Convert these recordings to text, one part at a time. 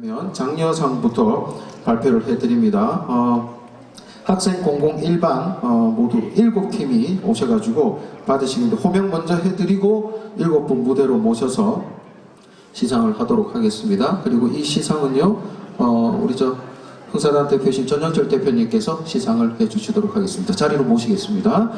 그러면 장려상부터 발표를 해드립니다. 어, 학생 공공 일반 어, 모두 일곱 팀이 오셔가지고 받으시는데 호명 먼저 해드리고 일곱 분 무대로 모셔서 시상을 하도록 하겠습니다. 그리고 이 시상은요, 어, 우리 저 흥사단 대표이신 전영철 대표님께서 시상을 해주시도록 하겠습니다. 자리로 모시겠습니다.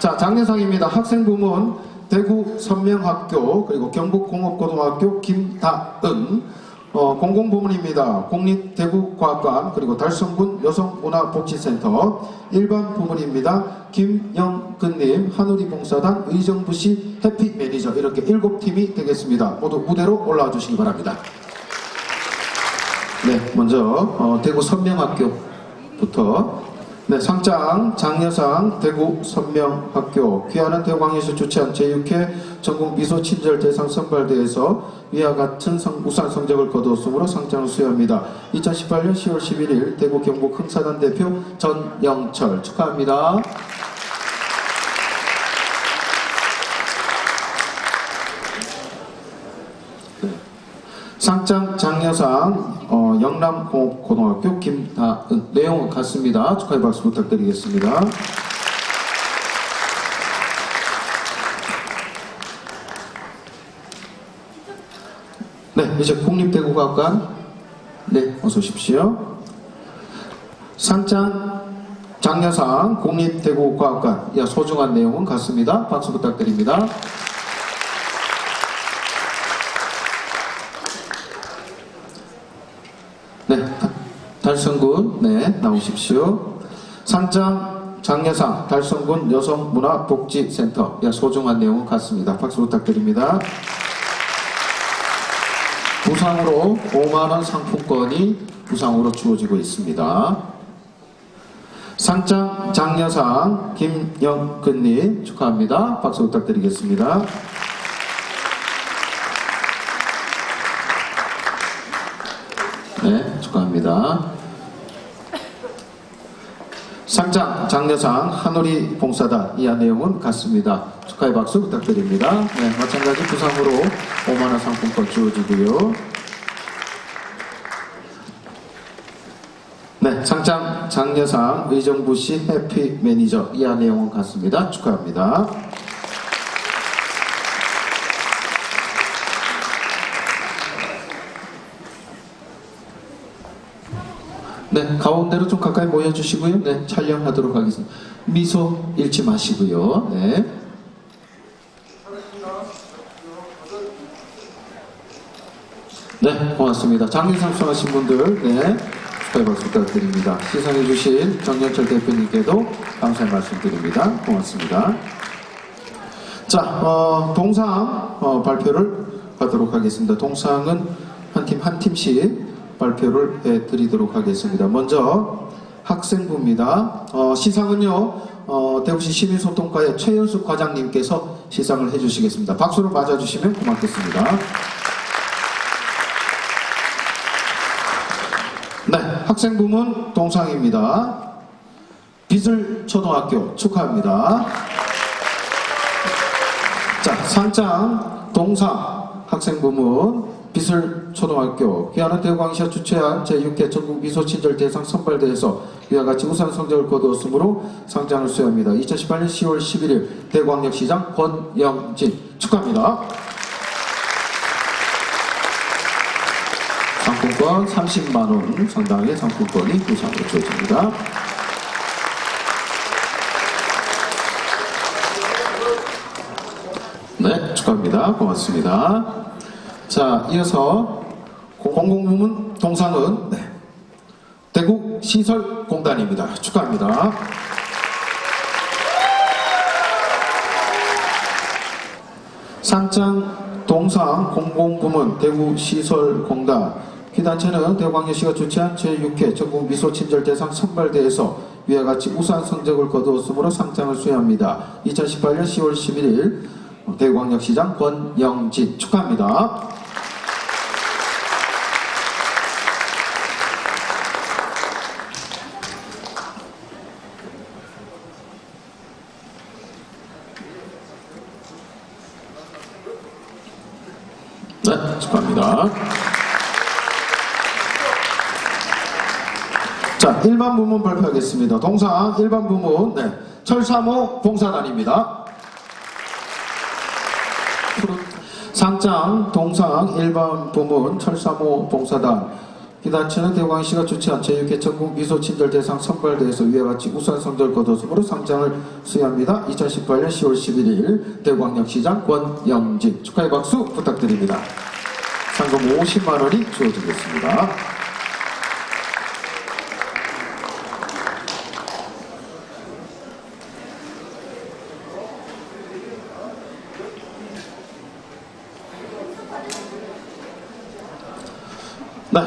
자, 장려상입니다. 학생 부문 대구 선명학교 그리고 경북공업고등학교 김다은 어, 공공부문입니다. 국립대구과학관 그리고 달성군 여성문화복지센터 일반 부문입니다. 김영근님 한우리봉사단 의정부시 해피매니저 이렇게 일곱 팀이 되겠습니다. 모두 무대로 올라와 주시기 바랍니다. 네, 먼저 어, 대구 선명학교부터 네, 상장 장려상 대구 선명학교 귀하는 대광에서 주최한 제6회 전국 미소 친절 대상 선발대에서 위와 같은 성, 우수한 성적을 거두었으므로 상장을 수여합니다. 2018년 10월 11일 대구 경북 흥사단 대표 전영철 축하합니다. 상장 장려상 어, 영남공업고등학교 김다은 내용은 같습니다. 축하의 박수 부탁드리겠습니다. 네, 이제 국립대구과학관 네, 어서 오십시오. 상장 장려상 국립대구과학관 야, 소중한 내용은 같습니다. 박수 부탁드립니다. 네, 달성군 네 나오십시오. 상장 장려상 달성군 여성문화복지센터 야, 소중한 내용은 같습니다. 박수 부탁드립니다. 부상으로 5만원 상품권이 부상으로 주어지고 있습니다. 상장 장려상 김영근님 축하합니다. 박수 부탁드리겠습니다. 네, 축하합니다. 상장 장려상 한우리 봉사단 이하 내용은 같습니다. 축하의 박수 부탁드립니다. 네, 마찬가지 부상으로 5만원 상품권 주어지고요. 네, 상장 장려상 의정부시 해피 매니저 이하 내용은 같습니다. 축하합니다. 네, 가운데로 좀 가까이 모여주시고요. 네, 촬영하도록 하겠습니다. 미소 잃지 마시고요. 네. 네, 고맙습니다. 장민상 수하신 분들, 네, 축하의 박수 부탁드립니다. 시상해주신 정영철 대표님께도 감사의 말씀드립니다. 고맙습니다. 자, 어, 동상 어, 발표를 하도록 하겠습니다. 동상은 한 팀 한 팀씩 발표를 해드리도록 하겠습니다. 먼저 학생부입니다. 어, 시상은요 어, 대구시 시민소통과의 최연숙 과장님께서 시상을 해주시겠습니다. 박수로 맞아주시면 고맙겠습니다. 네, 학생부문 동상입니다. 비슬 초등학교 축하합니다. 자, 상장 동상 학생부문 비슬초등학교 귀하는 대구광시가 주최한 제6회 전국 미소친절 대상 선발대에서 이와 같이 우수한 성적을 거두었으므로 상장을 수여합니다. 2018년 10월 11일 대구광역시장 권영진 축하합니다. 상품권 30만원 상당의 상품권이 부상으로 주어집니다. 네, 축하합니다. 고맙습니다. 자, 이어서 공공부문 동상은 네, 대구 시설공단입니다. 축하합니다. 상장 동상 공공부문 대구 시설공단 피단체는 대광여시가 주최한 제6회 전국 미소친절 대상 선발대에서 위와 같이 우수한 성적을 거두었으므로 상장을 수여합니다. 2018년 10월 11일 대구광역시장 권영진 축하합니다. 네, 축하합니다. 자, 일반 부문 발표하겠습니다. 동상 일반 부문, 네, 철사모 봉사단입니다. 상장 동상 일반 부문 철사모 봉사단 이 단체는 대광시가 주최한 제6회 전국 미소 친절 대상 선발대회에서 위와 같이 우수한 성적을 거뒀으므로 상장을 수여합니다. 2018년 10월 11일 대광역시장 권영진 축하의 박수 부탁드립니다. 상금 50만 원이 주어지겠습니다. 네,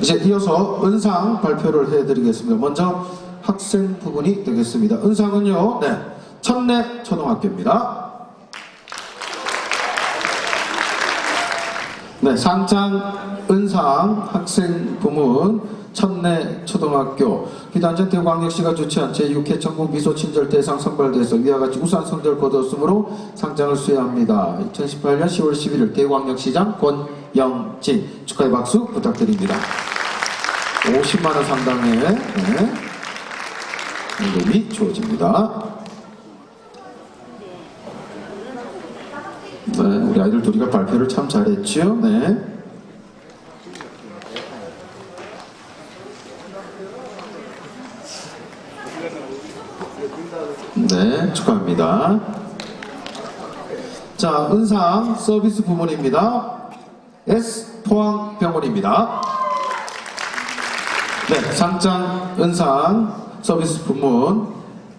이제 이어서 은상 발표를 해드리겠습니다. 먼저 학생 부분이 되겠습니다. 은상은요, 네, 천내 초등학교입니다. 네, 상장 은상 학생 부문 천내 초등학교 비단전 대광역시가 주최한 제6회 전국 미소 친절 대상 선발대에서 위와 같이 우수한 성적을 거뒀으므로 상장을 수여합니다. 2018년 10월 11일 대광역시장 권영진 축하의 박수 부탁드립니다. 50만 원 상당의 네, 임금이 주어집니다. 네, 우리 아이들 둘이가 발표를 참 잘했죠. 네. 네, 축하합니다. 자, 은상 서비스 부문입니다. S 포항병원입니다. 네, 상장 은상 서비스 부문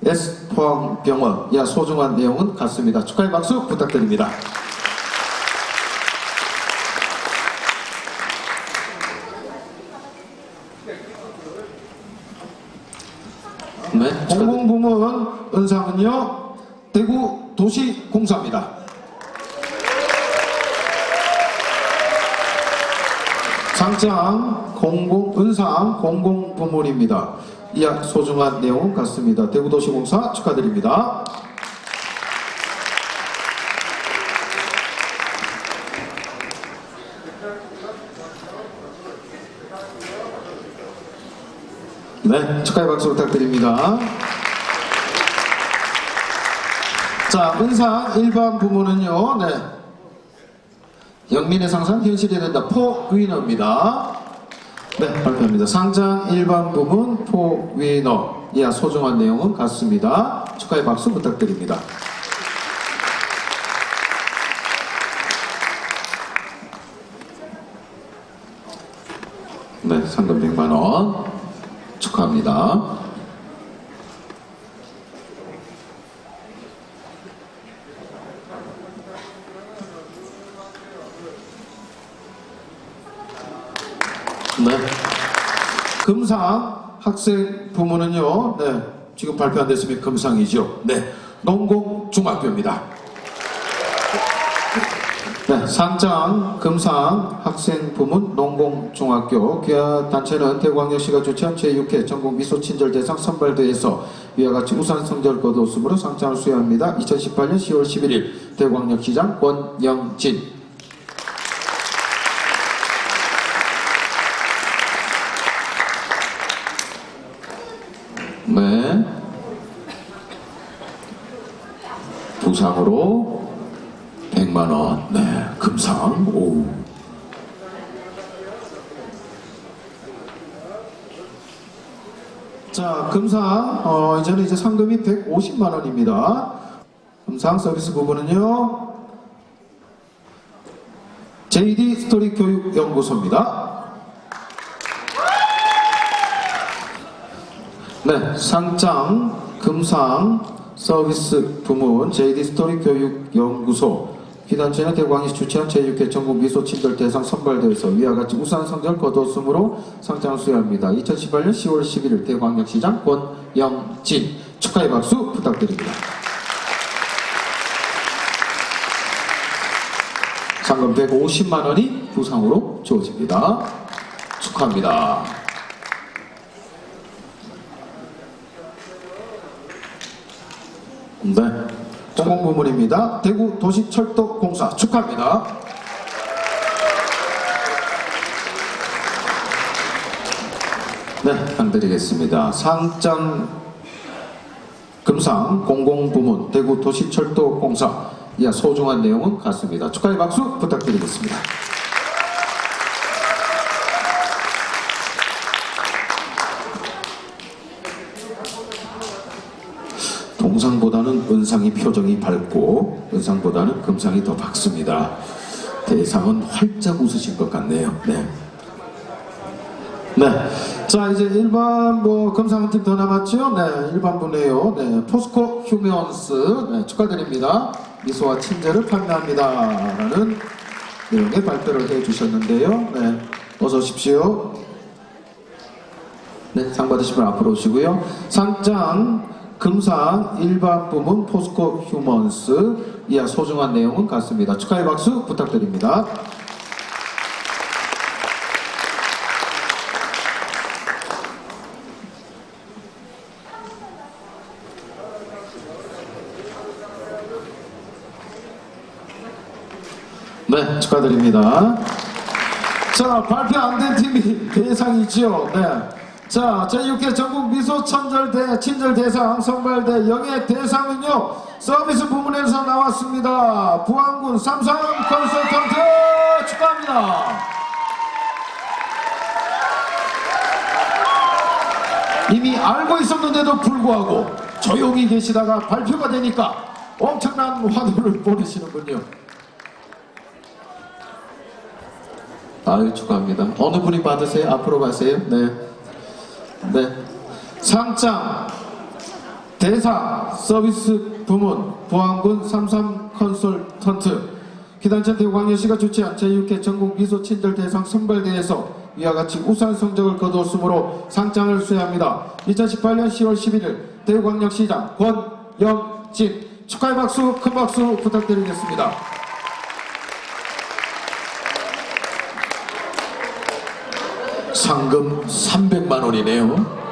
S 포항병원. 야, 소중한 내용은 같습니다. 축하의 박수 부탁드립니다. 네, 공공부문 은상은요 대구 도시공사입니다. 상장 공공 은상 공공부문입니다. 이약 소중한 내용 같습니다. 대구도시공사 축하드립니다. 네, 축하의 박수 부탁드립니다. 자, 은상 일반 부문은요, 네. 영민의 상상 현실이 된다. 포위너입니다. 네, 발표합니다. 상장 일반 부문 포위너. 이하 소중한 내용은 같습니다. 축하의 박수 부탁드립니다. 네, 상금 100만 원. 축하합니다. 네. 금상 학생 부문은요, 네. 지금 발표 안 됐으면 금상이죠. 네. 농공중학교입니다. 네, 상장 금상 학생 부문 농공중학교 귀하 단체는 대광역시가 주최한 제6회 전국 미소 친절 대상 선발대회에서 위와 같이 우수한 성적을 거두었으므로 상장을 수여합니다. 2018년 10월 11일 대광역시장 권영진 네. 부상으로 100만 원. 네. 금상. 오. 자, 금상. 어, 이제는 이제 상금이 150만 원입니다. 금상 서비스 부분은요. JD 스토리 교육 연구소입니다. 네, 상장 금상 서비스 부문 JD 스토리 교육 연구소 기단체는 대광이 주최한 제6회 전국 미소 친절 대상 선발대회에서 위와 같이 우수한 성적을 거뒀으므로 상장을 수여합니다. 2018년 10월 11일 대광역시장 권영진 축하의 박수 부탁드립니다. 상금 150만 원이 부상으로 주어집니다. 축하합니다. 네. 전공부문입니다. 대구 도시철도공사 축하합니다. 네, 안드리겠습니다. 상장 금상 공공부문 대구 도시철도공사 이하 소중한 내용은 같습니다. 축하의 박수 부탁드리겠습니다. 은상이 표정이 밝고 은상보다는 금상이 더 밝습니다. 대상은 활짝 웃으신 것 같네요. 네. 네. 자, 이제 일반 뭐 금상 한팀 더 남았죠? 네. 일반 분이에요. 네. 포스코 휴메온스. 네. 축하드립니다. 미소와 친절을 판매합니다. 라는 내용의 발표를 해 주셨는데요. 네. 어서 오십시오. 네. 상 받으시면 앞으로 오시고요. 상장 금상 일반 부문 포스코 휴먼스 이하 소중한 내용은 같습니다. 축하의 박수 부탁드립니다. 네, 축하드립니다. 자, 발표 안 된 팀이 대상이지요. 네. 자, 제6회 전국 미소 천절대 친절 대상 선발대 영예 대상은요, 서비스 부문에서 나왔습니다. 부안군 삼성 컨설턴트 축하합니다. 이미 알고 있었는데도 불구하고 조용히 계시다가 발표가 되니까 엄청난 환호를 보내시는군요. 아유 축하합니다. 어느 분이 받으세요? 앞으로 가세요. 네. 네. 상장 대상 서비스 부문 부안군 삼삼 컨설턴트 기단천 대구광역시가 주최 한 제6회 전국 미소 친절 대상 선발대회에서 이와 같이 우수한 성적을 거두었으므로 상장을 수여합니다. 2018년 10월 11일 대구광역시장 권영진 축하의 박수 큰 박수 부탁드리겠습니다. 상금 300만 원이네요.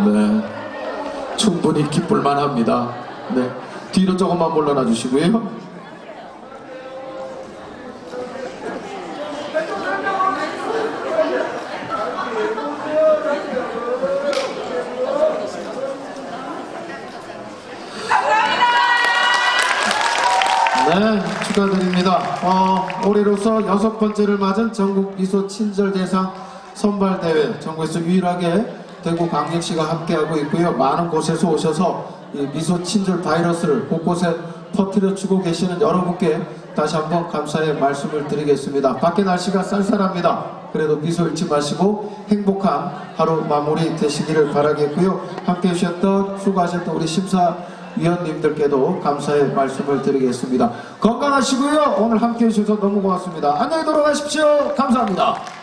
네. 충분히 기쁠만 합니다. 네. 뒤로 조금만 물러나 주시고요. 네, 축하드립니다. 어, 올해로서 여섯 번째를 맞은 전국 미소 친절 대상 선발 대회 전국에서 유일하게 대구 광역시가 함께하고 있고요. 많은 곳에서 오셔서 이 미소 친절 바이러스를 곳곳에 퍼뜨려 주고 계시는 여러분께 다시 한번 감사의 말씀을 드리겠습니다. 밖에 날씨가 쌀쌀합니다. 그래도 미소 잃지 마시고 행복한 하루 마무리 되시기를 바라겠고요. 함께 해주셨던 수고하셨던 우리 심사위원님들께도 감사의 말씀을 드리겠습니다. 건강하시고요. 오늘 함께 해주셔서 너무 고맙습니다. 안녕히 돌아가십시오. 감사합니다.